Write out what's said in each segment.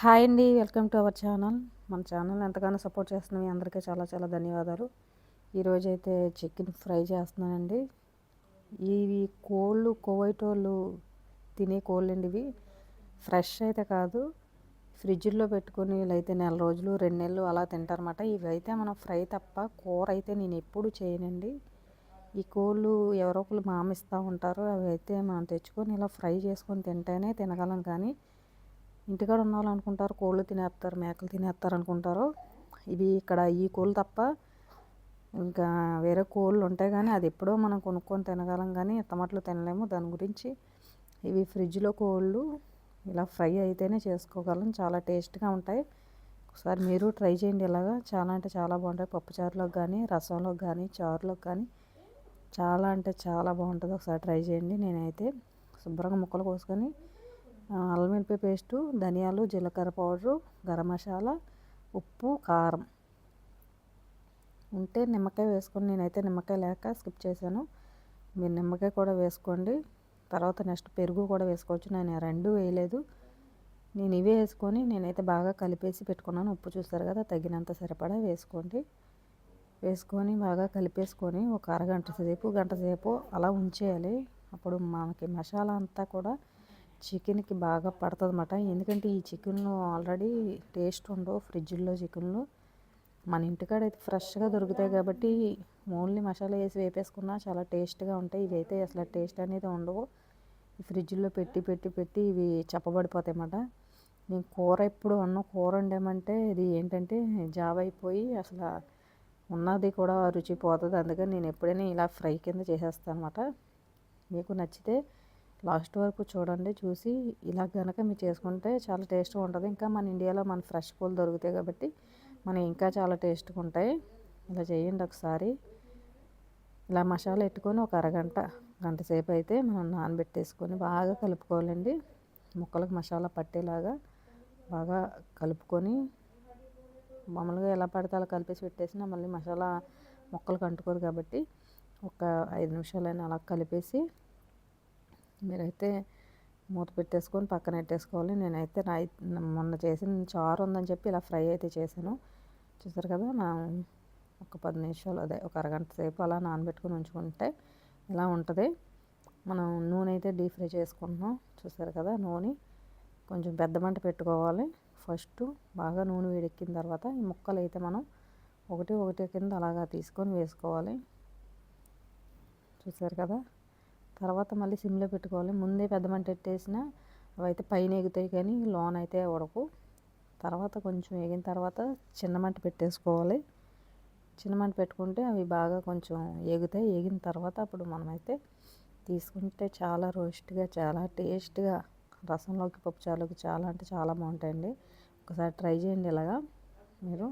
Hi అండి welcome to our channel. మన channel ఎంతగానో సపోర్ట్ చేస్తున్న మీ అందరికీ చాలా చాలా ధన్యవాదాలు. ఈరోజు అయితే చికెన్ ఫ్రై చేస్తున్నానండి. ఇవి కోళ్ళు కోవైటోళ్ళు తినే కోళ్ళు అండి ఇవి. ఫ్రెష్ అయితే కాదు. ఫ్రిడ్జ్లో పెట్టుకొని అయితే నెల రోజులు రెండు నెలలు అలా తింటారన్నమాట. ఇవి అయితే మనం ఫ్రై తప్ప కూర అయితే నేను ఎప్పుడు చేయనండి. ఈ కోళ్ళు ఎవరో ఒకరు మామిస్తూ ఉంటారు. అవి అయితే మనం తెచ్చుకొని ఇలా ఫ్రై చేసుకొని తింటేనే తినగలం. కానీ ఇంటికాడ ఉన్న వాళ్ళు అనుకుంటారు కోళ్ళు తినేస్తారు మేకలు తినేస్తారు అనుకుంటారు ఇవి ఇక్కడ ఈ కోళ్ళు తప్ప ఇంకా వేరే కోళ్ళు ఉంటాయి కానీ అది ఎప్పుడో మనం కొనుక్కొని తినగలం కానీ టమాటలు తినలేము. దాని గురించి ఇవి ఫ్రిడ్జ్లో కోళ్ళు ఇలా ఫ్రై అయితేనే చేసుకోగలం. చాలా టేస్ట్గా ఉంటాయి. ఒకసారి మీరు ట్రై చేయండి ఇలాగా. చాలా అంటే చాలా బాగుంటాయి. పప్పుచారులోకి కానీ రసంలోకి కానీ చారులోకి కానీ చాలా అంటే చాలా బాగుంటుంది. ఒకసారి ట్రై చేయండి. నేనైతే శుభ్రంగా ముక్కలు కోసుకొని మిరపకాయ పేస్టు ధనియాలు జీలకర్ర పౌడరు గరం మసాలా ఉప్పు కారం. ఉంటే నిమ్మకాయ వేసుకొని నేనైతే నిమ్మకాయ లేక స్కిప్ చేశాను. మీరు నిమ్మకాయ కూడా వేసుకోండి. తర్వాత నెక్స్ట్ పెరుగు కూడా వేసుకోవచ్చు. నేను రెండు వేయలేదు. నేను ఇవే వేసుకొని నేనైతే బాగా కలిపేసి పెట్టుకున్నాను. ఉప్పు చూస్తారు కదా తగినంత సరిపడా వేసుకోండి. వేసుకొని బాగా కలిపేసుకొని ఒక అరగంట సేపు గంట సేపు అలా ఉంచేయాలి. అప్పుడు మనకి మసాలా అంతా కూడా చికెన్కి బాగా పడుతుందన్నమాట. ఎందుకంటే ఈ చికెన్లో ఆల్రెడీ టేస్ట్ ఉండవు ఫ్రిడ్జ్లో చికెన్లు. మన ఇంటికాడ అయితే ఫ్రెష్గా దొరుకుతాయి కాబట్టి ఓన్లీ మసాలా వేసి వేపేసుకున్నా చాలా టేస్ట్గా ఉంటాయి. ఇవి అయితే అసలు టేస్ట్ అనేది ఉండవు. ఫ్రిడ్జ్లో పెట్టి పెట్టి పెట్టి ఇవి చెప్పబడిపోతాయి అన్నమాట నేను కూర ఎప్పుడు అన్న కూర వండామంటే ఇది ఏంటంటే జాబ్ అయిపోయి అసలు ఉన్నది కూడా రుచి పోతుంది. అందుకని నేను ఎప్పుడైనా ఇలా ఫ్రై కింద చేసేస్తాను అనమాట మీకు నచ్చితే లాస్ట్ వరకు చూడండి చూసి ఇలా కనుక మీరు చేసుకుంటే చాలా టేస్ట్గా ఉంటుంది. ఇంకా మన ఇండియాలో మన ఫ్రెష్ పూలు దొరుకుతాయి కాబట్టి మనం ఇంకా చాలా టేస్ట్గా ఉంటాయి. ఇలా చేయండి ఒకసారి. ఇలా మసాలా పెట్టుకొని ఒక అరగంట గంట సేపు అయితే మనం నానబెట్టేసుకొని బాగా కలుపుకోవాలండి. ముక్కలకు మసాలా పట్టేలాగా బాగా కలుపుకొని మామూలుగా ఎలా పడితే అలా కలిపేసి పెట్టేసినా మళ్ళీ మసాలా ముక్కలకు అంటుకోదు కాబట్టి ఒక ఐదు నిమిషాలైనా అలా కలిపేసి మీరైతే మూత పెట్టేసుకొని పక్కన పెట్టేసుకోవాలి. నేనైతే నై మొన్న చేసిన చారు ఉందని చెప్పి ఇలా ఫ్రై అయితే చేశాను. చూసారు కదా నా ఒక పది నిమిషాలు అదే ఒక అరగంట సేపు అలా నానబెట్టుకొని ఉంచుకుంటే ఇలా ఉంటుంది? మనం నూనె అయితే డీప్ ఫ్రై చేసుకుంటున్నాం. చూసారు కదా నూనె కొంచెం పెద్ద మంట పెట్టుకోవాలి. ఫస్ట్ బాగా నూనె వేడెక్కిన తర్వాత ఈ ముక్కలు అయితే మనం ఒకటి ఒకటి కింద అలాగా తీసుకొని వేసుకోవాలి. చూసారు కదా తర్వాత మళ్ళీ సిమ్లో పెట్టుకోవాలి. ముందే పెద్ద మంట పెట్టేసిన అవి అయితే పైన ఎగుతాయి కానీ లోన్ అయితే ఉడకు తర్వాత కొంచెం ఎగిన తర్వాత చిన్న మంట పెట్టేసుకోవాలి. చిన్న మంట పెట్టుకుంటే అవి బాగా కొంచెం ఎగుతాయి. ఎగిన తర్వాత అప్పుడు మనమైతే తీసుకుంటే చాలా రోస్ట్గా చాలా టేస్ట్గా రసంలోకి పప్పుచారులోకి చాలా అంటే చాలా బాగుంటాయండి. ఒకసారి ట్రై చేయండి ఇలాగా. మీరు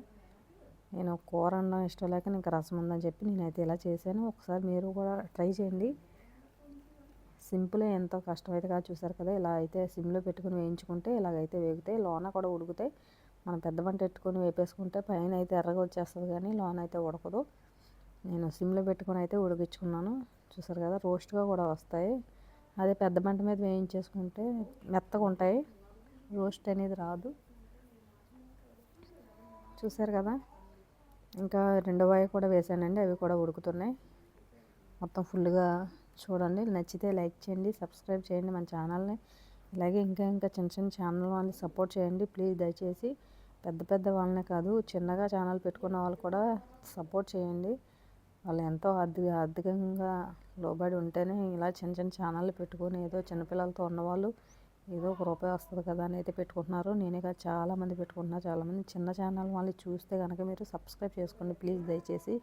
నేను కూర అన్నం ఇష్టం లేక ఇంకా రసం ఉందని చెప్పి నేనైతే ఇలా చేశాను. ఒకసారి మీరు కూడా ట్రై చేయండి. సింపులే ఎంతో కష్టమైతే కాదు. చూసారు కదా ఇలా అయితే సిమ్లో పెట్టుకుని వేయించుకుంటే ఇలాగైతే వేగుతాయి. లోన కూడా ఉడుకుతాయి. మనం పెద్ద బంట పెట్టుకొని వేపేసుకుంటే పైన అయితే ఎర్రగా వచ్చేస్తుంది కానీ లోన అయితే ఉడకదు. నేను సిమ్లో పెట్టుకుని అయితే ఉడికించుకున్నాను. చూసారు కదా రోస్ట్గా కూడా వస్తాయి. అదే పెద్ద మంట మీద వేయించేసుకుంటే మెత్తగా ఉంటాయి. రోస్ట్ అనేది రాదు. చూసారు కదా ఇంకా రెండో వాయి కూడా వేసానండి. అవి కూడా ఉడుకుతున్నాయి. మొత్తం ఫుల్గా చూడండి. నచ్చితే లైక్ చేయండి సబ్స్క్రైబ్ చేయండి మన ఛానల్ని. అలాగే ఇంకా ఇంకా చిన్న చిన్న ఛానల్ వాళ్ళని సపోర్ట్ చేయండి. ప్లీజ్ దయచేసి పెద్ద పెద్ద వాళ్ళనే కాదు చిన్నగా ఛానల్ పెట్టుకున్న వాళ్ళు కూడా సపోర్ట్ చేయండి. వాళ్ళు ఎంతో ఆర్థిక ఆర్థికంగా లోబడి ఉంటేనే ఇలా చిన్న చిన్న ఛానళ్ళు పెట్టుకొని ఏదో చిన్నపిల్లలతో ఉన్నవాళ్ళు ఏదో ఒక రూపాయి వస్తుంది కదా అని అయితే పెట్టుకుంటున్నారు. నేనే కాదు చాలామంది పెట్టుకుంటున్నారు. చాలామంది చిన్న ఛానల్ వాళ్ళు చూస్తే కనుక మీరు సబ్స్క్రైబ్ చేసుకోండి. ప్లీజ్ దయచేసి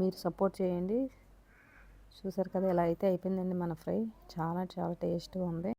మీరు సపోర్ట్ చేయండి. చూసారు కదా ఇలా అయితే అయిపోయిందండి మన ఫ్రై. చాలా చాలా టేస్ట్గా ఉంది.